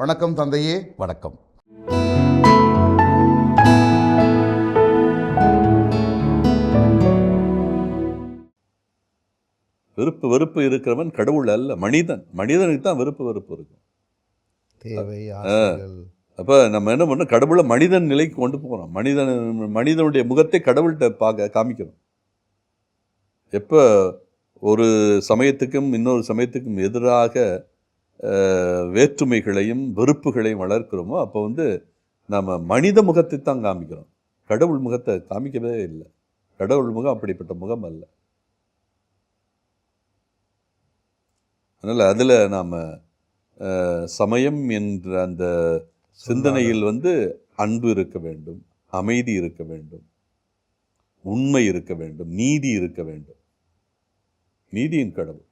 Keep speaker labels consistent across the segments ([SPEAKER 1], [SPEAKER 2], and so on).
[SPEAKER 1] வணக்கம் தந்தையே.
[SPEAKER 2] வணக்கம். வெறுப்பு வெறுப்பு இருக்கிறவன் கடவுள் அல்ல மனிதன். மனிதனுக்கு தான் வெறுப்பு வெறுப்பு இருக்கும்.
[SPEAKER 1] தேவை
[SPEAKER 2] அப்போ நம்ம என்ன பண்ணோம் கடவுளை மனிதன் நிலைக்கு கொண்டு போகிறோம் மனிதன் மனிதனுடைய முகத்தை கடவுள்கிட்ட பார்க்க காமிக்கிறோம் எப்போ ஒரு சமயத்துக்கும் இன்னொரு சமயத்துக்கும் எதிராக வேற்றுமைகளையும் வெறுப்புகளையும் வளர்க்கிறோமோ அப்போ வந்து நம்ம மனித முகத்தை தான் காமிக்கிறோம். கடவுள் முகத்தை காமிக்கவே இல்லை. கடவுள் முகம் அப்படிப்பட்ட முகம் அல்ல. அதனால் அதில் நாம் சமயம் என்ற அந்த சிந்தனையில் வந்து அன்பு இருக்க வேண்டும் அமைதி இருக்க வேண்டும் உண்மை இருக்க வேண்டும் நீதி இருக்க வேண்டும். நீதியின் கடவுள்.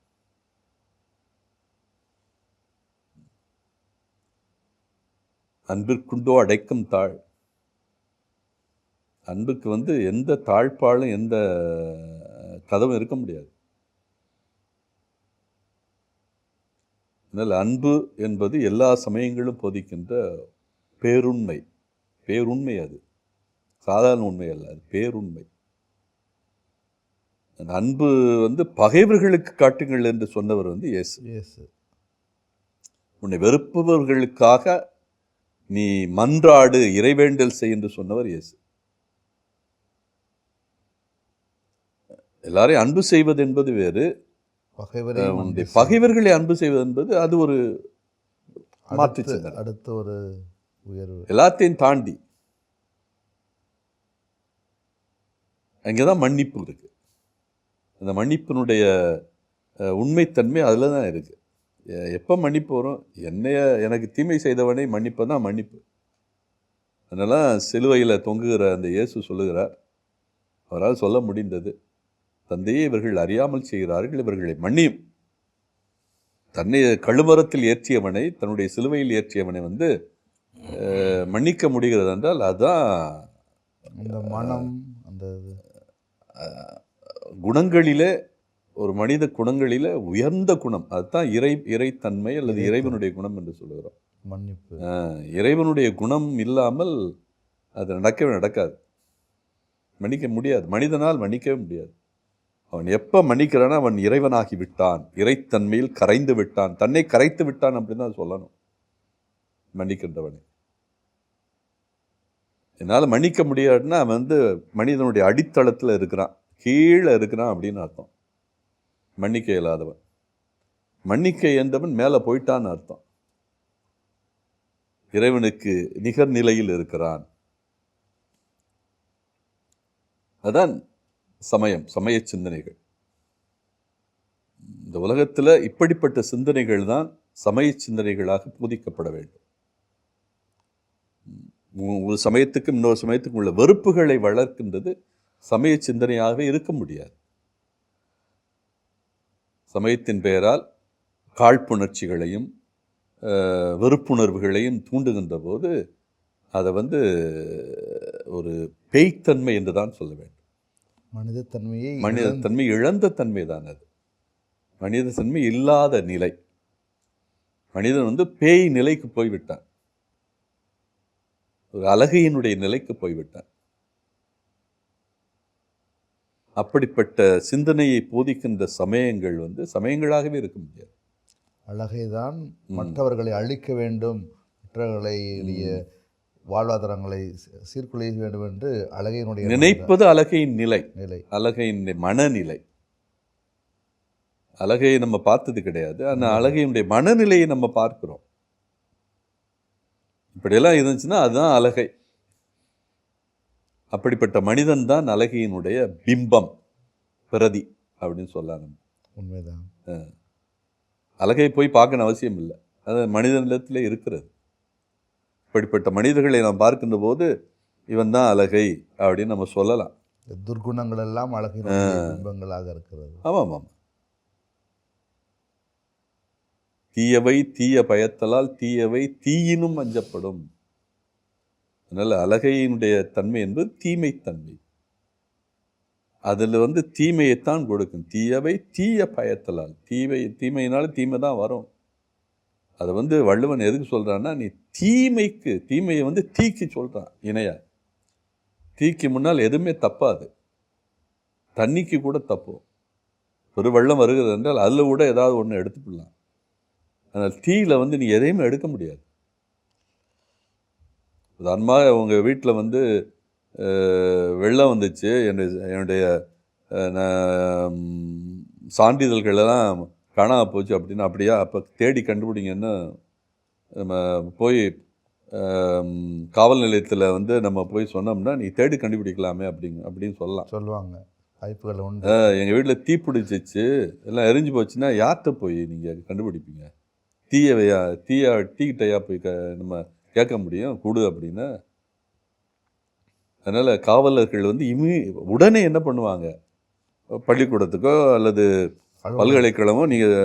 [SPEAKER 2] அன்பிற்குண்டோ அடைக்கும் தாழ். அன்புக்கு வந்து எந்த தாழ்ப்பாலும் எந்த கதவும் இருக்க முடியாது. அதனால் அன்பு என்பது எல்லா சமயங்களும் போதிக்கின்ற பேருண்மை. பேருண்மை அது. சாதாரண உண்மை அல்ல அது பேருண்மை. அந்த அன்பு வந்து பகைவர்களுக்கு காட்டுங்கள் என்று சொன்னவர் வந்து இயேசு.
[SPEAKER 1] இயேசு.
[SPEAKER 2] உன்னை வெறுப்பவர்களுக்காக நீ மன்றாடு இறைவேண்டல் செய் என்று சொன்னவர் இயேசு. எல்லாரையும் அன்பு செய்வது என்பது வேறு. பகைவர்களை அன்பு செய்வது என்பது அது ஒரு மாற்று
[SPEAKER 1] அடுத்த ஒரு உயர்வு.
[SPEAKER 2] எல்லாத்தையும் தாண்டி. அங்கே தான் மன்னிப்பு இருக்கு. அந்த மன்னிப்பினுடைய உண்மைத்தன்மை அதில் தான் இருக்கு. எ- எப்போ மன்னிப்பு வரும்? என்னைய எனக்கு தீமை செய்தவனை மன்னிப்பு தான் மன்னிப்பு. அதனால சிலுவையில் தொங்குகிற அந்த இயேசு சொல்லுகிறார் அவரால் சொல்ல முடிந்தது தந்தையே இவர்கள் அறியாமல் செய்கிறார்கள் இவர்களை மன்னியும். தன்னை கழுமரத்தில் ஏற்றியவனை தன்னுடைய சிலுவையில் ஏற்றியவனை வந்து மன்னிக்க முடிகிறது என்றால் அதுதான்
[SPEAKER 1] அந்த மனம் அந்த.
[SPEAKER 2] குணங்களிலே ஒரு மனித குணங்களிலே உயர்ந்த குணம். அதுதான் இறை இறைத்தன்மை அல்லது இறைவனுடைய குணம் என்று சொல்லுகிறோம்.
[SPEAKER 1] மன்னிப்பு.
[SPEAKER 2] இறைவனுடைய குணம் இல்லாமல் அது நடக்கவே நடக்காது. மன்னிக்க முடியாது. மனிதனால் மன்னிக்கவே முடியாது. அவன் எப்போ மன்னிக்கிறானோ அவன் இறைவனாகி விட்டான். இறைத்தன்மையில் கரைந்து விட்டான். தன்னை கரைத்து விட்டான் அப்படின்னு தான் சொல்லணும். மன்னிக்கின்றவனை. என்னால் மன்னிக்க முடியாதுன்னா அவன் வந்து மனிதனுடைய அடித்தளத்தில் இருக்கிறான். கீழே இருக்கிறான் அப்படின்னு அர்த்தம். மன்னிக்க இயலாதவன் மன்னிக்க இயன்றவன் மேலே போயிட்டான்னு அர்த்தம். இறைவனுக்கு நிகர் நிலையில் இருக்கிறான். அதான் சமயம் சமய சிந்தனைகள். இந்த உலகத்தில் இப்படிப்பட்ட சிந்தனைகள் தான் சமய சிந்தனைகளாக போதிக்கப்பட வேண்டும். ஒரு சமயத்துக்கும் இன்னொரு சமயத்துக்கும் உள்ள வெறுப்புகளை வளர்க்கின்றது சமய சிந்தனையாகவே இருக்க முடியாது. சமயத்தின் பெயரால் காழ்ப்புணர்ச்சிகளையும் வெறுப்புணர்வுகளையும் தூண்டுகின்ற போது அதை வந்து ஒரு பேய்த்தன்மை என்று தான் சொல்ல வேண்டும்.
[SPEAKER 1] மனிதத்தன்மையை
[SPEAKER 2] மனித
[SPEAKER 1] இழந்து-
[SPEAKER 2] தன்மை இழந்த தன்மை தான் அது. மனித தன்மை இல்லாத நிலை. மனிதன் வந்து பேய் நிலைக்கு போய்விட்டான். ஒரு அழகையினுடைய நிலைக்கு போய்விட்டான். அப்படிப்பட்ட சிந்தனையை போதிக்கின்ற சமயங்கள் வந்து சமயங்களாகவே இருக்க முடியாது.
[SPEAKER 1] அழகை தான் மற்றவர்களை அழிக்க வேண்டும் மற்றவர்களுடைய வாழ்வாதாரங்களை சீர்குலைய வேண்டும் என்று அழகையினுடைய
[SPEAKER 2] நினைப்பது அழகையின் நிலை.
[SPEAKER 1] நிலை.
[SPEAKER 2] அழகையின் மனநிலை. அழகை நம்ம பார்த்தது கிடையாது. ஆனால் அழகையினுடைய மனநிலையை நம்ம பார்க்கிறோம். இப்படியெல்லாம் இருந்துச்சுன்னா அதுதான் அழகை. அப்படிப்பட்ட மனிதன் தான் அழகையினுடைய பிம்பம் பிரதி அப்படின்னு சொல்லலாம்
[SPEAKER 1] உண்மைதான்.
[SPEAKER 2] அழகை போய் பார்க்கணும் அவசியம் இல்லை. அது மனிதனிடத்திலே இருக்கிறது. இப்படிப்பட்ட மனிதர்களை நாம் பார்க்கின்ற போது இவன் தான் அழகை அப்படின்னு நம்ம சொல்லலாம்.
[SPEAKER 1] துர்குணங்கள் எல்லாம் அழகினுடைய பிம்பங்களாக இருக்கிறது.
[SPEAKER 2] ஆமாம் ஆமாம் தீயவை தீய பயத்தலால் தீயவை தீயினும் அஞ்சப்படும். அதனால் அழகையினுடைய தன்மை என்பது தீமைத்தன்மை. அதில் வந்து தீமையைத்தான் கொடுக்கும். தீயவை தீய பயத்தலால். தீமை தீமையினால தீமை தான் வரும். அதை வந்து வள்ளுவன் எதுக்கு சொல்கிறான்னா நீ தீமைக்கு தீமையை வந்து தீக்கு சொல்கிறான் இணையா. தீக்கு முன்னால் எதுவுமே தப்பாது. தண்ணிக்கு கூட தப்போம் ஒரு வெள்ளம் வருகிறது என்றால் அதில் கூட ஏதாவது ஒன்று எடுத்துக்கலாம் அதனால் தீயில் வந்து நீ எதையுமே எடுக்க முடியாது. உதாரணமாக உங்கள் வீட்டில் வந்து வெள்ளம் வந்துச்சு. என்னுடைய என்னுடைய அஹ், நான், ம், சான்றிதழ்கள் எல்லாம் காணாம போச்சு அப்படின்னு அப்படியா? அப்போ தேடி கண்டுபிடிங்கன்னு நம்ம போய் காவல் நிலையத்தில் வந்து நம்ம போய் சொன்னோம்னா நீ தேடி கண்டுபிடிக்கலாமே அப்படிங்க அப்படின்னு சொல்லலாம்.
[SPEAKER 1] சொல்லுவாங்க. வாய்ப்புகள் உண்டு.
[SPEAKER 2] எங்கள் வீட்டில் தீ பிடிச்சிச்சு. எல்லாம் எரிஞ்சு போச்சுன்னா யார்கிட்ட போய் நீங்கள் கண்டுபிடிப்பீங்க? தீயவையா தீயா டீக்கிட்டையா போய் க நம்ம கேட்க முடியும் கொடு அப்படின்னு. அதனால் காவலர்கள் வந்து இமி உடனே என்ன பண்ணுவாங்க? பள்ளிக்கூடத்துக்கோ அல்லது பல்கலைக்கழகமோ நீங்கள்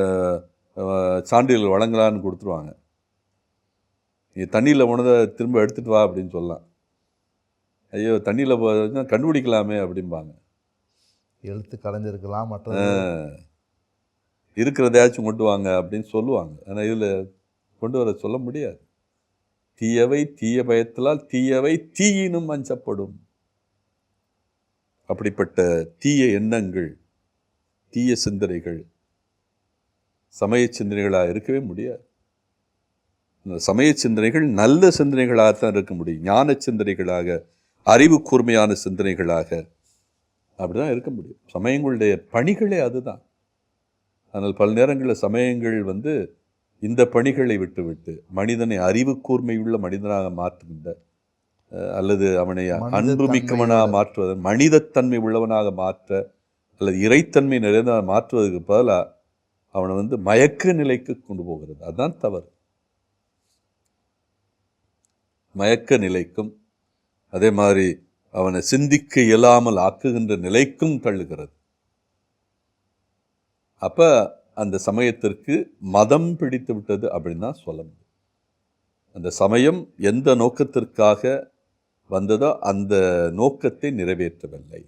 [SPEAKER 2] சான்றிதழ் வழங்கலான்னு கொடுத்துருவாங்க. நீ தண்ணியில் உணதை திரும்ப எடுத்துட்டு வா அப்படின்னு சொல்லலாம். ஐயோ தண்ணியில் போச்சுன்னா கண்டுபிடிக்கலாமே அப்படிம்பாங்க.
[SPEAKER 1] எழுத்து கலைஞ்சிருக்கலாம் மற்றது
[SPEAKER 2] இருக்கிறதையாச்சும் கொண்டு வாங்க அப்படின்னு சொல்லுவாங்க. ஆனால் இதில் கொண்டு வர சொல்ல முடியாது. தீயவை தீய பயத்திலால் தீயவை தீயினும் அஞ்சப்படும் அப்படிப்பட்ட தீய எண்ணங்கள் தீய சிந்தனைகள் சமய சிந்தனைகளாக இருக்கவே முடியாது. இந்த சமய சிந்தனைகள் நல்ல சிந்தனைகளாகத்தான் இருக்க முடியும். ஞான சிந்தனைகளாக அறிவு கூர்மையான சிந்தனைகளாக அப்படிதான் இருக்க முடியும். சமயங்களுடைய பணிகளே அதுதான். ஆனால் பல நேரங்களில் சமயங்கள் வந்து இந்த பணிகளை விட்டுவிட்டு மனிதனை அறிவு கூர்மையுள்ள மனிதனாக மாற்றுகின்ற அல்லது அவனை அன்புமிக்கவனாக மாற்றுவதன் மனிதத்தன்மை உள்ளவனாக மாற்ற அல்லது இறைத்தன்மை நிறைந்த மாற்றுவதற்கு பதிலாக அவனை வந்து மயக்க நிலைக்கு கொண்டு போகிறது. அதுதான் தவறு. மயக்க நிலைக்கும் அதே மாதிரி அவனை சிந்திக்க இயலாமல் ஆக்குகின்ற நிலைக்கும் தள்ளுகிறது. அப்ப அந்த சமயத்திற்கு மதம் பிடித்து விட்டது அப்படின்னு தான் சொல்ல முடியும். அந்த சமயம் எந்த நோக்கத்திற்காக வந்ததோ அந்த நோக்கத்தை நிறைவேற்றவில்லை.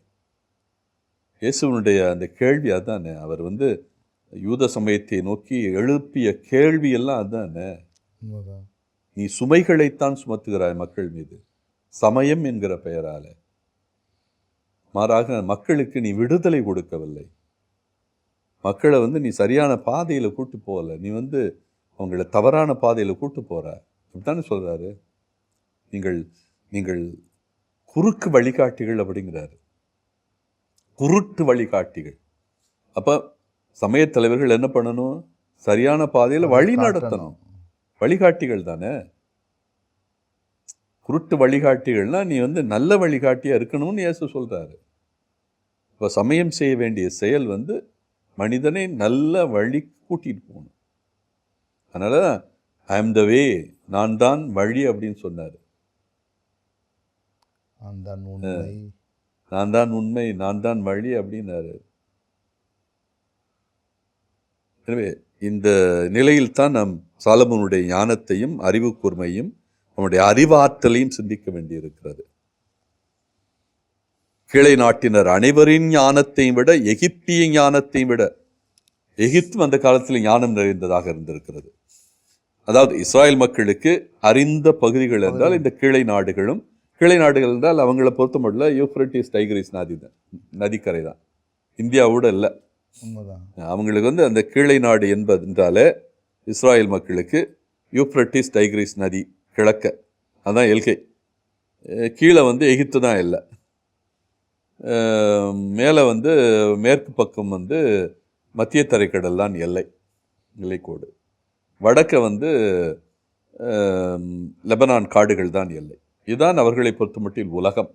[SPEAKER 2] இயேசுவனுடைய அந்த கேள்வி அதானே? அவர் வந்து யூத சமயத்தை நோக்கி எழுப்பிய கேள்வி எல்லாம் அதானே? நீ சுமைகளைத்தான் சுமத்துகிறாய் மக்கள் மீது. சமயம் என்கிற பெயரால. மாறாக மக்களுக்கு நீ விடுதலை கொடுக்கவில்லை. மக்களை வந்து நீ சரியான பாதையில கூட்டு போகல. நீ வந்து அவங்கள தவறான பாதையில கூட்டு போற. அப்படித்தானே சொல்றாரு? நீங்கள் நீங்கள் குறுக்கு வழிகாட்டிகள் அப்படிங்கிறாரு. குருட்டு வழிகாட்டிகள். அப்ப சமயத் தலைவர்கள் என்ன பண்ணணும்? சரியான பாதையில வழி நடத்தணும். வழிகாட்டிகள் தானே? குருட்டு வழிகாட்டிகள்னா நீ வந்து நல்ல வழிகாட்டியா இருக்கணும்னு இயேசு சொல்றாரு. இப்போ சமயம் செய்ய வேண்டிய செயல் வந்து மனிதனை நல்ல வழி கூட்டிட்டு போகணும். அதனால ஐ அம் த வே நான் தான் வழி அப்படின்னு சொன்னார்.
[SPEAKER 1] நான் தான் உண்மை.
[SPEAKER 2] நான் தான் உண்மை நான் தான் வழி அப்படின்னாரு. எனவே இந்த நிலையில் தான் நாம் சாலமோனுடைய ஞானத்தையும் அறிவு கூர்மையும் அவனுடைய அறிவாற்றலையும் சிந்திக்க வேண்டியிருக்கிறது. கிளை நாட்டினர் அனைவரின் ஞானத்தையும் விட எகிப்திய ஞானத்தையும் விட எகிப்தும் அந்த காலத்தில் ஞானம் நிறைந்ததாக இருந்திருக்கிறது. அதாவது இஸ்ராயல் மக்களுக்கு அறிந்த பகுதிகள் என்றால் இந்த கிளை நாடுகளும் கிளை நாடுகள் என்றால் அவங்கள பொறுத்தமட்டில் யூஃப்ரட்டிஸ் டைகிரிஸ் நதி தான் நதிக்கரை தான். இந்தியாவோட இல்லை. அவங்களுக்கு வந்து அந்த கீழை நாடு என்பது என்றாலே இஸ்ராயேல் மக்களுக்கு யூப்ரட்டிஸ் டைக்ரிஸ் நதி கிழக்க அதான் எல்கை. கீழே வந்து எகிப்து தான் இல்லை. மேலே வந்து மேற்கு பக்கம் வந்து மத்திய தரைக்கடல் தான் எல்லை எல்லைக்கோடு. வடக்க வந்து லெபனான் காடுகள் தான் எல்லை. இதுதான் அவர்களை பொறுத்தமட்டில் உலகம்.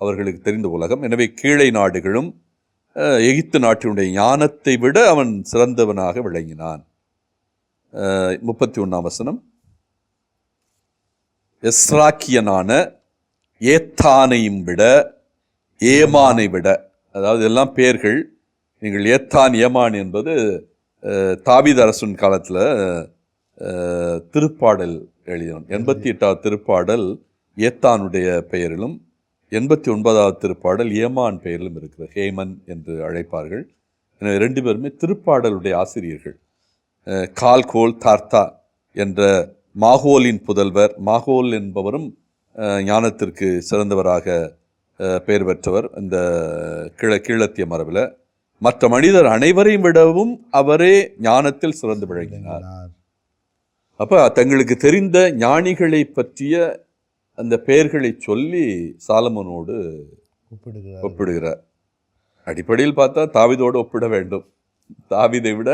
[SPEAKER 2] அவர்களுக்கு தெரிந்த உலகம். எனவே கீழை நாடுகளும் எகிப்து நாட்டினுடைய ஞானத்தை விட அவன் சிறந்தவனாக விளங்கினான். முப்பத்தி ஒன்றாம் வசனம். எஸ்ராக்கியனான ஏத்தானையும் விட ஏமானை விட அதாவது எல்லாம் பேர்கள் நீங்கள் ஏத்தான் ஏமான் என்பது அஹ், அரசன் காலத்தில் திருப்பாடல் எழுதினோம். எண்பத்தி எட்டாவது திருப்பாடல் ஏத்தானுடைய பெயரிலும் எண்பத்தி ஒன்பதாவது திருப்பாடல் ஏமான் பெயரிலும் இருக்கிறது. ஹேமன் என்று அழைப்பார்கள். எனவே ரெண்டு பேருமே திருப்பாடலுடைய ஆசிரியர்கள். கால்கோல் தார்த்தா என்ற மாகோலின் புதல்வர் மாகோல் என்பவரும் ஞானத்திற்கு சிறந்தவராக பெயர் பெற்றவர் இந்த கிழ கீழத்திய மரபில். மற்ற மனிதர் அனைவரையும் விடவும் அவரே ஞானத்தில் சிறந்து விளங்கினார். அப்ப தங்களுக்கு தெரிந்த ஞானிகளை பற்றிய அந்த பெயர்களை சொல்லி சாலமனோடு
[SPEAKER 1] ஒப்பிடுகிறார்.
[SPEAKER 2] ஒப்பிடுகிறார். அடிப்படையில் பார்த்தா தாவீதோடு ஒப்பிட வேண்டும். தாவீதை விட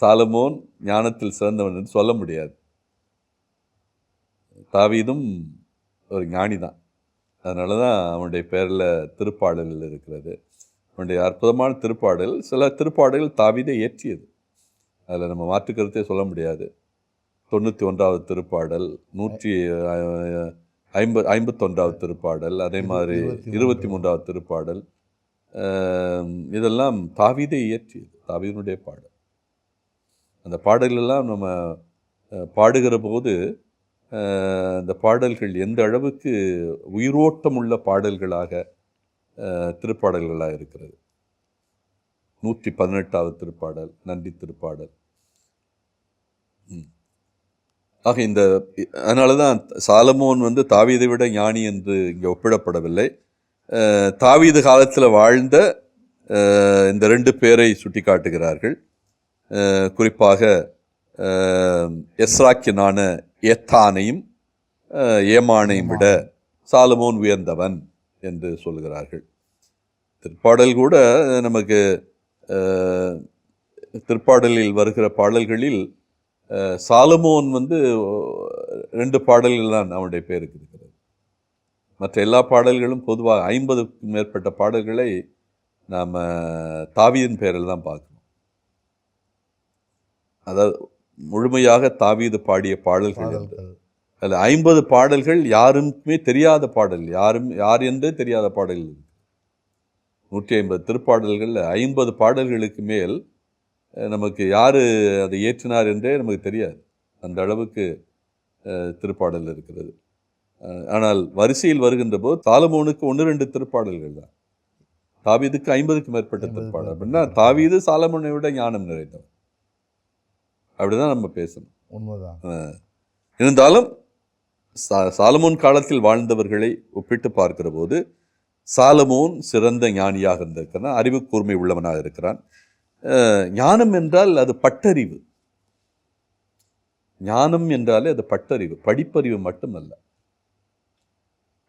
[SPEAKER 2] சாலமோன் ஞானத்தில் சிறந்தவன் என்று சொல்ல முடியாது. தாவீதும் ஒரு ஞானி தான் அதனால தான் அவனுடைய பேரில் திருப்பாடலில் இருக்கிறது. அவனுடைய அற்புதமான திருப்பாடல் சில திருப்பாடல்கள் தாவீதை ஏற்றியது அதில் நம்ம மாற்று கருத்தே சொல்ல முடியாது. தொண்ணூற்றி ஒன்றாவது திருப்பாடல் நூற்றி ஐம்பது ஐம்பத்தொன்றாவது திருப்பாடல் அதே மாதிரி
[SPEAKER 1] இருபத்தி
[SPEAKER 2] மூன்றாவது. திருப்பாடல். இதெல்லாம் தாவீதை இயற்றியது தாவீதனுடைய பாடல். அந்த பாடலெல்லாம் நம்ம பாடுகிற போது அந்த பாடல்கள் எந்த அளவுக்கு உயிரோட்டமுள்ள பாடல்களாக திருப்பாடல்களாக இருக்கிறது? நூற்றி பதினெட்டாவது திருப்பாடல் நன்றி திருப்பாடல். ஆக இந்த அதனால தான் சாலமோன் வந்து தாவீதை விட ஞானி என்று இங்கே ஒப்பிடப்படவில்லை. தாவீது காலத்தில் வாழ்ந்த இந்த ரெண்டு பேரை சுட்டி காட்டுகிறார்கள் குறிப்பாக அஹ், எஸ்ராக்கியனான ஏத்தானையும் ஏமானையும் விட சாலமோன் உயர்ந்தவன் என்று சொல்கிறார்கள் திருப்பாடல் கூட நமக்கு திருப்பாடலில் வருகிற பாடல்களில் சாலமோன் வந்து ரெண்டு பாடல்கள் தான் அவனுடைய பேருக்கு இருக்கிறது. மற்ற எல்லா பாடல்களும் பொதுவாக ஐம்பதுக்கும் மேற்பட்ட பாடல்களை நாம் தாவியின் பெயரில் தான் பார்க்கணும் அதாவது முழுமையாக தாவீது பாடிய பாடல்கள் அதில் ஐம்பது பாடல்கள் யாருக்குமே தெரியாத பாடல். யாரும் யார் என்றே தெரியாத இருக்கு. நூற்றி ஐம்பது திருப்பாடல்களில் ஐம்பது பாடல்களுக்கு மேல் நமக்கு யார் அதை இயற்றினார் என்றே நமக்கு தெரியாது. அந்த அளவுக்கு திருப்பாடல் இருக்கிறது. ஆனால் வரிசையில் வருகின்ற போது சாலமோனுக்கு ஒன்று ரெண்டு திருப்பாடல்கள் தான். தாவீதுக்கு ஐம்பதுக்கு மேற்பட்ட திருப்பாடல். அப்படின்னா. தாவீது சாலமோனை விட ஞானம் நிறைந்தவன் அப்படிதான் நம்ம பேசணும்.
[SPEAKER 1] உண்மைதான்.
[SPEAKER 2] இருந்தாலும் சா- சாலமோன் காலத்தில் வாழ்ந்தவர்களை ஒப்பிட்டு பார்க்கிற போது சாலமோன் சிறந்த ஞானியாக இருந்திருக்கிறான் அறிவு கூர்மை உள்ளவனாக இருக்கிறான். ஞானம் என்றால் அது பட்டறிவு. ஞானம் என்றாலே அது பட்டறிவு படிப்பறிவு மட்டுமல்ல.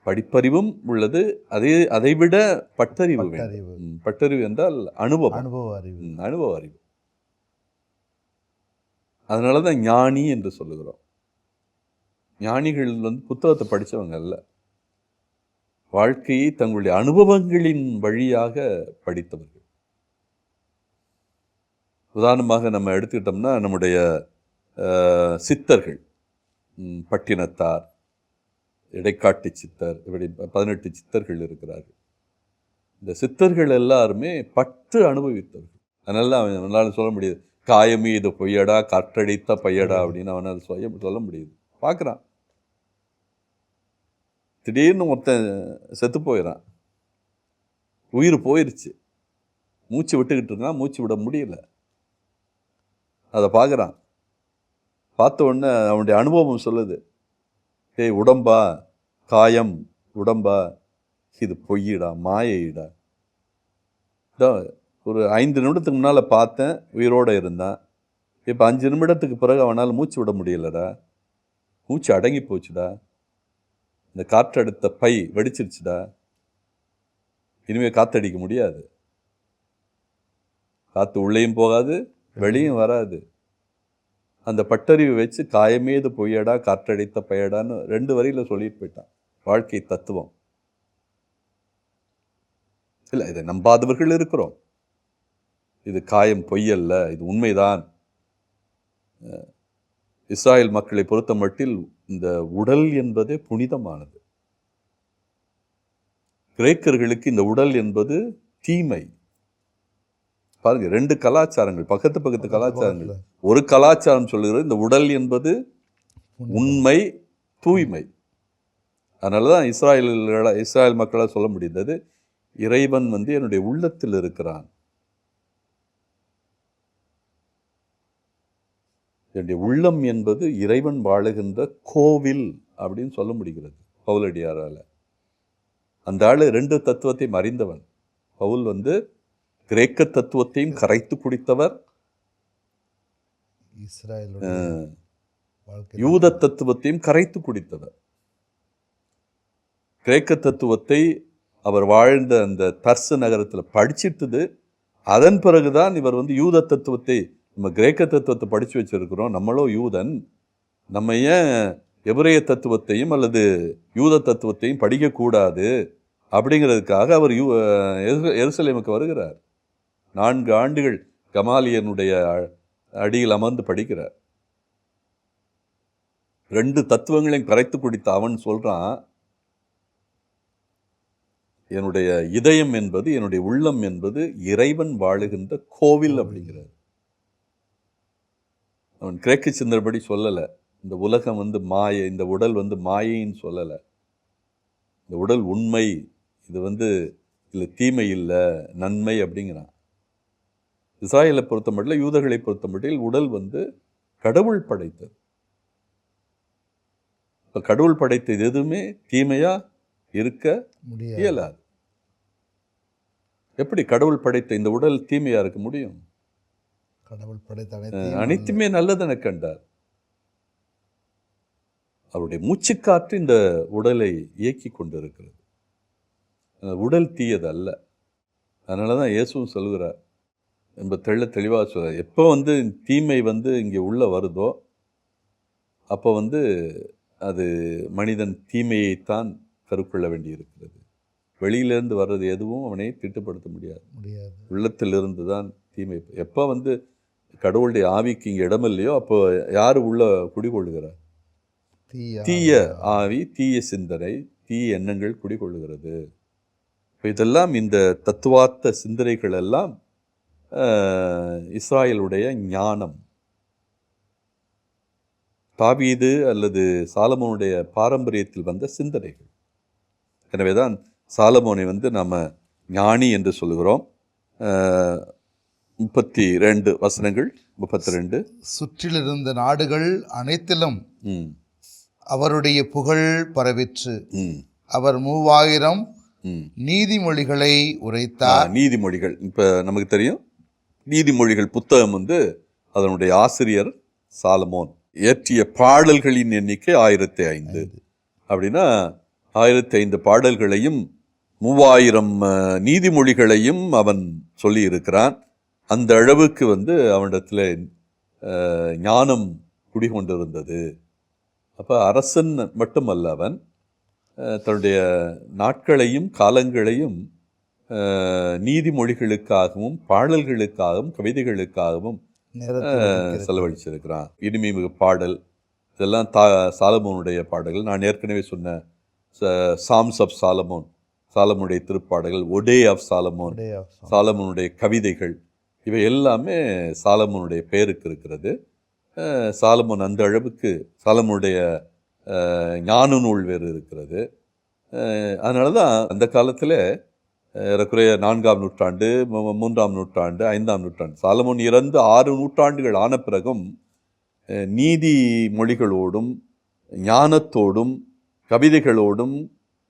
[SPEAKER 2] படிப்பறிவும் உள்ளது அதே அதைவிட பட்டறிவு
[SPEAKER 1] பட்டறிவு.
[SPEAKER 2] என்றால் அனுபவம்.
[SPEAKER 1] அனுபவ அறிவு.
[SPEAKER 2] அனுபவ அறிவு. அதனால தான் ஞானி என்று சொல்லுகிறோம். ஞானிகள் வந்து புத்தகத்தை படித்தவங்க அல்ல. வாழ்க்கையை தங்களுடைய அனுபவங்களின் வழியாக படித்தவர்கள். உதாரணமாக நம்ம எடுத்துக்கிட்டோம்னா நம்முடைய சித்தர்கள் பட்டினத்தார் இடைக்காட்டு சித்தர் இப்படி பதினெட்டு சித்தர்கள் இருக்கிறார்கள். இந்த சித்தர்கள் எல்லாருமே பட்டு அனுபவித்தவர்கள். அதனால அவன் அவனால சொல்ல முடியாது. காயமே இது பொய்யடா கற்றடித்த பையடா அப்படின்னு அவனால் சொல்ல சொல்ல முடியுது. பார்க்குறான். திடீர்னு ஒருத்தன் செத்து போயிடறான் உயிர் போயிருச்சு. மூச்சு விட்டுக்கிட்டு இருக்கான் மூச்சு விட முடியல. அதை பார்க்குறான். பார்த்த உடனே அவனுடைய அனுபவம் சொல்லுது. ஏய் உடம்பா காயம் உடம்பா இது பொய்யிடா மாயைடா இதான் ஒரு ஐந்து நிமிடத்துக்கு முன்னால் பார்த்தேன் உயிரோடு இருந்தான். இப்போ அஞ்சு நிமிடத்துக்கு பிறகு அவனால் மூச்சு விட முடியலடா. மூச்சு அடங்கி போச்சுடா. இந்த காற்றடுத்த பை வெடிச்சிருச்சுடா. இனிமேல் காற்றடிக்க முடியாது. காற்று உள்ளேயும் போகாது வெளியும் வராது. அந்த பட்டறிவு வச்சு காயமேது பொய்யடா காற்றடித்த பையடான்னு ரெண்டு வரியில சொல்லிட்டு போயிட்டான். வாழ்க்கை தத்துவம். இல்லை இதை நம்பாதவர்கள் இருக்கிறோம். இது காயம் பொய்யல்ல இது உண்மைதான். இஸ்ராயேல் மக்களை பொறுத்த மட்டில் இந்த உடல் என்பதே புனிதமானது. கிரேக்கர்களுக்கு இந்த உடல் என்பது தீமை. பாருங்க ரெண்டு கலாச்சாரங்கள் பக்கத்து பக்கத்து கலாச்சாரங்கள். ஒரு கலாச்சாரம் சொல்லுகிறது இந்த உடல் என்பது உண்மை. தூய்மை. அதனால தான் இஸ்ராயல்கள இஸ்ராயல் மக்களால் சொல்ல முடிந்தது இறைவன் வந்து என்னுடைய உள்ளத்தில் இருக்கிறான். என்னுடைய உள்ளம் என்பது இறைவன் வாழுகின்ற கோவில் அப்படின்னு சொல்ல முடிகிறது பவுலடியாரால. அந்த ஆளு ரெண்டு தத்துவத்தையும் அறிந்தவன். பவுல் வந்து கிரேக்க தத்துவத்தையும் கரைத்து குடித்தவர். யூத தத்துவத்தையும் கரைத்து குடித்தவர். கிரேக்க தத்துவத்தை அவர் வாழ்ந்த அந்த தர்சு நகரத்தில் படிச்சிட்டது. அதன் பிறகுதான் இவர் வந்து யூத தத்துவத்தை நம்ம கிரேக்க தத்துவத்தை படித்து வச்சுருக்கிறோம். நம்மளோ யூதன் நம்ம ஏன் எபிரேய தத்துவத்தையும் அல்லது யூத தத்துவத்தையும் படிக்கக்கூடாது அப்படிங்கிறதுக்காக அவர் யூ எரு- எருசலேமுக்கு வருகிறார். நான்கு ஆண்டுகள் கமாலியனுடைய அடியில் அமர்ந்து படிக்கிறார். ரெண்டு தத்துவங்களையும் கரைத்து குடித்த அவன் சொல்கிறான் என்னுடைய இதயம் என்பது என்னுடைய உள்ளம் என்பது இறைவன் வாழுகின்ற கோவில் அப்படிங்கிறார். அவன் கிரேக்க சிந்தனைப்படி சொல்லலை. இந்த உலகம் வந்து மாயை இந்த உடல் வந்து மாயைன்னு சொல்லலை. இந்த உடல் உண்மை இது வந்து இல்லை தீமை இல்லை நன்மை அப்படிங்கிறான். இஸ்ராயலை பொறுத்த மட்டும் யூதர்களை பொறுத்த மட்டில் உடல் வந்து கடவுள் படைத்தது. இப்போ கடவுள் படைத்தது எதுவுமே தீமையா இருக்க இயலாது. எப்படி கடவுள் படைத்த இந்த உடல் தீமையா இருக்க முடியும்?
[SPEAKER 1] கடவுள் படைத்த
[SPEAKER 2] அனைத்துமே நல்லதென கண்டார். அவருடைய மூச்சுக்காற்று இந்த உடலை இயக்கி கொண்டிருக்கிறது. உடல் தீயது அல்ல. அதனால தான் இயேசுவும் சொல்கிறார் ரொம்ப தெள்ள தெளிவாக சொல்ற எப்போ வந்து தீமை வந்து இங்கே உள்ள வருதோ அப்போ வந்து அது மனிதன் தீமையைத்தான் கருக்கொள்ள வேண்டியிருக்கிறது. வெளியிலிருந்து வர்றது எதுவும் அவனை திட்டுப்படுத்த முடியாது.
[SPEAKER 1] முடியாது.
[SPEAKER 2] உள்ளத்திலிருந்து தான் தீமை. எப்போ வந்து கடவுளுடைய ஆவிக்கு இங்கே இடம் இல்லையோ அப்போ யார் உள்ள குடிகொள்ளுகிறார்?
[SPEAKER 1] தீய
[SPEAKER 2] ஆவி. தீய சிந்தனை தீய எண்ணங்கள் குடிகொள்ளுகிறது இப்போ இதெல்லாம் இந்த தத்துவார்த்த சிந்தனைகள் எல்லாம் இஸ்ராயலுடைய ஞானம். தாவீது அல்லது சாலமோனுடைய பாரம்பரியத்தில் வந்த சிந்தனைகள். எனவே தான் சாலமோனை வந்து நாம் ஞானி என்று சொல்கிறோம் முப்பத்தி ரெண்டு வசனங்கள் முப்பத்தி ரெண்டு
[SPEAKER 1] சுற்றிலிருந்த நாடுகள் அனைத்திலும்
[SPEAKER 2] ம்.
[SPEAKER 1] அவருடைய புகழ் பரவிற்று.
[SPEAKER 2] ம்.
[SPEAKER 1] அவர் மூவாயிரம் நீதிமொழிகளை உரைத்தார்.
[SPEAKER 2] நீதிமொழிகள். இப்போ நமக்கு தெரியும் நீதிமொழிகள் புத்தகம் வந்து அதனுடைய ஆசிரியர் சாலமோன். இயற்றிய பாடல்களின் எண்ணிக்கை ஆயிரத்தி ஐந்து. அப்படின்னா ஆயிரத்தி ஐந்து பாடல்களையும் மூவாயிரம் நீதிமொழிகளையும் அவன் சொல்லி இருக்கிறான் அந்த அளவுக்கு வந்து அவனிடத்தில் ஞானம் குடிகொண்டிருந்தது அப்போ அரசன் மட்டுமல்ல அவன் தன்னுடைய நாட்களையும் காலங்களையும் நீதிமொழிகளுக்காகவும் பாடல்களுக்காகவும் கவிதைகளுக்காகவும். செலவழிச்சிருக்கிறான் இனிமை மிகு பாடல் இதெல்லாம் தா சாலமோனுடைய பாடல்கள் நான் ஏற்கனவே சொன்ன சாம்ஸ் ஆஃப் சாலமோன் சாலமோனுடைய திருப்பாடல்கள் ஒடே ஆஃப் சாலமோன். சாலமோனுடைய கவிதைகள் இவை எல்லாமே சாலமோனுடைய பெயருக்கு இருக்கிறது. சாலமோன் அந்த அளவுக்கு சாலமோனுடைய ஞான நூல் வேறு இருக்கிறது. அதனால தான் அந்த காலத்தில் ஏறக்குறைய நான்காம் நூற்றாண்டு மூன்றாம் நூற்றாண்டு ஐந்தாம் நூற்றாண்டு சாலமோன் இறந்து ஆறு நூற்றாண்டுகள் ஆன பிறகும் நீதி மொழிகளோடும் ஞானத்தோடும் கவிதைகளோடும்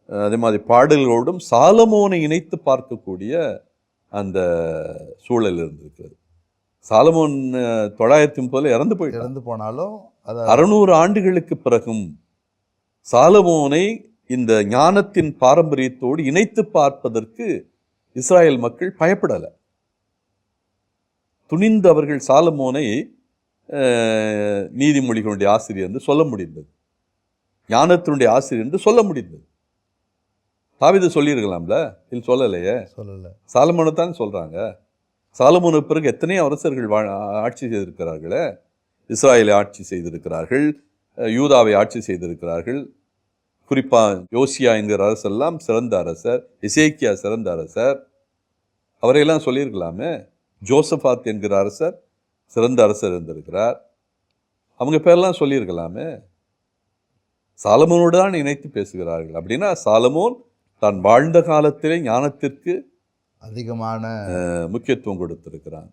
[SPEAKER 2] அதே மாதிரி பாடல்களோடும் சாலமோனை இணைத்து பார்க்கக்கூடிய அந்த சூழல் இருந்திருக்கிறது. சாலமோன் தொள்ளாயிரத்தி முப்பதுல இறந்து போயிட்டார்
[SPEAKER 1] இறந்து போனாலும் அதை
[SPEAKER 2] அறுநூறு ஆண்டுகளுக்கு பிறகும் சாலமோனை இந்த ஞானத்தின் பாரம்பரியத்தோடு இணைத்து பார்ப்பதற்கு இஸ்ராயேல் மக்கள் பயப்படல. துணிந்து அவர்கள் சாலமோனை நீதிமொழிகளுடைய ஆசிரியர் என்று சொல்ல முடிந்தது. ஞானத்தினுடைய ஆசிரியர் என்று சொல்ல முடிந்தது. தாவீது சொல்லியிருக்கலாம்ல? இது சொல்லலையே?
[SPEAKER 1] சொல்லலை.
[SPEAKER 2] சாலமோனை தான் சொல்றாங்க. சாலமோனுக்கு பிறகு எத்தனையோ அரசர்கள் வா ஆட்சி செய்திருக்கிறார்களே? இஸ்ராயலை ஆட்சி செய்திருக்கிறார்கள் யூதாவை ஆட்சி செய்திருக்கிறார்கள். குறிப்பா யோசியா என்கிற அரசெல்லாம் சிறந்த அரசர் இசேக்கியா சிறந்த அரசர். அவரையெல்லாம் சொல்லியிருக்கலாமே? ஜோசபாத் என்கிற அரசர் சிறந்த அரசர் இருந்திருக்கிறார். அவங்க பேரெல்லாம் சொல்லியிருக்கலாமே? சாலமோனோடு தான் இணைத்து பேசுகிறார்கள். அப்படின்னா சாலமோன் தான் வாழ்ந்த காலத்திலே ஞானத்திற்கு
[SPEAKER 1] அதிகமான
[SPEAKER 2] முக்கியத்துவம் கொடுத்திருக்கிறான்.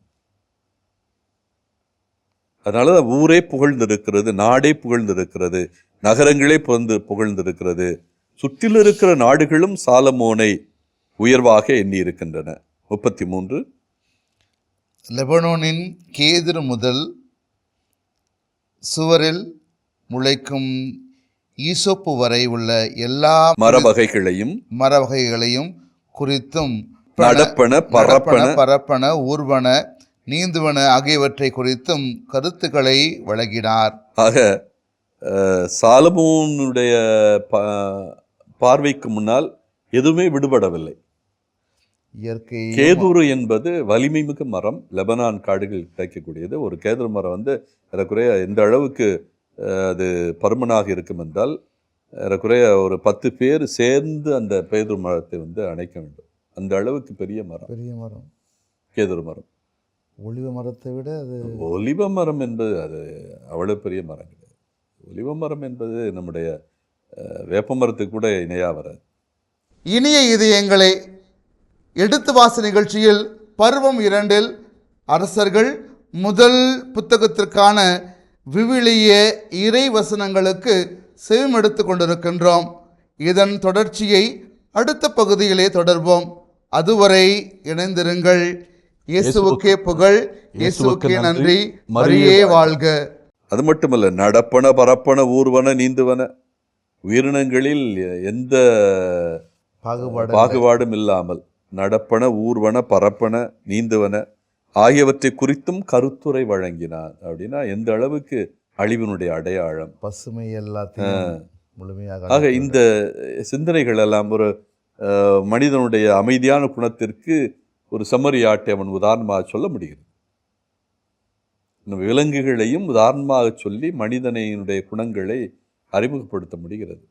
[SPEAKER 2] அதனால தான் ஊரே புகழ்ந்திருக்கிறது நாடே புகழ்ந்திருக்கிறது நகரங்களே புகழ்ந்து புகழ்ந்திருக்கிறது. சுற்றில் இருக்கிற நாடுகளும் சாலமோனை உயர்வாக எண்ணி இருக்கின்றன முப்பத்தி மூன்று
[SPEAKER 1] லெபனோனின் கேதுரு முதல் சுவரில் முளைக்கும் ஈசோப்பு வரை உள்ள எல்லா
[SPEAKER 2] மர வகைகளையும்
[SPEAKER 1] மர வகைகளையும் குறித்தும்
[SPEAKER 2] நடப்பன பரப்பன
[SPEAKER 1] பரப்பன ஊர்வன நீந்துவன ஆகியவற்றை குறித்தும் கருத்துக்களை வழங்கினார்.
[SPEAKER 2] ஆக சாலமோனுடைய பார்வைக்கு முன்னால் எதுவுமே விடுபடவில்லை.
[SPEAKER 1] இயற்கை
[SPEAKER 2] கேதுரு என்பது வலிமை மிகு மரம் லெபனான் காடுகளில் கிடைக்கக்கூடியது. ஒரு கேதுரு மரம் வந்து ஏறக்குறைய எந்த அளவுக்கு அது பருமனாக இருக்கும் என்றால் ஏறக்குறைய ஒரு பத்து பேர் சேர்ந்து அந்த கேதுரு மரத்தை வந்து அணைக்க வேண்டும். அந்த அளவுக்கு பெரிய மரம்.
[SPEAKER 1] பெரிய மரம்.
[SPEAKER 2] கேதுரு மரம்.
[SPEAKER 1] ஒளிவ மரத்தை விட அது
[SPEAKER 2] ஒலிவ மரம் என்பது அது அவ்வளவு பெரிய மரம் கிடையாது. ஒலிவ மரம் என்பது நம்முடைய வேப்ப மரத்துக்கு கூட இணையாக வராது.
[SPEAKER 1] இனிய இதயங்களை எடுத்து வாச நிகழ்ச்சியில் பருவம் இரண்டில் அரசர்கள் முதல் புத்தகத்திற்கான விவிலிய இறை வசனங்களுக்கு செவிமெடுத்து கொண்டிருக்கின்றோம். இதன் தொடர்ச்சியை அடுத்த பகுதியிலே தொடர்வோம். அதுவரை இணைந்திருங்கள். இயேசுவுக்கே புகழ். இயேசுவுக்கே நன்றி. மரியே வாழ்க.
[SPEAKER 2] அது மட்டுமல்ல நடப்பன பரப்பன ஊர்வன நீந்துவன உயிரினங்களில் எந்த
[SPEAKER 1] பாகுபாடு
[SPEAKER 2] பாகுபாடும் இல்லாமல் நடப்பன ஊர்வன பரப்பன நீந்துவன ஆகியவற்றை குறித்தும் கருத்துரை வழங்கினார். அப்படின்னா எந்த அளவுக்கு அழிவினுடைய அடையாளம்?
[SPEAKER 1] பசுமை எல்லாத்தையும் முழுமையாக
[SPEAKER 2] ஆக இந்த சிந்தனைகள் எல்லாம் ஒரு மனிதனுடைய அமைதியான குணத்திற்கு ஒரு செம்மறியாட்டை அவன் உதாரணமாக சொல்ல முடிகிறது. விலங்குகளையும் உதாரணமாக சொல்லி மனிதனையினுடைய குணங்களை அறிமுகப்படுத்த முடிகிறது.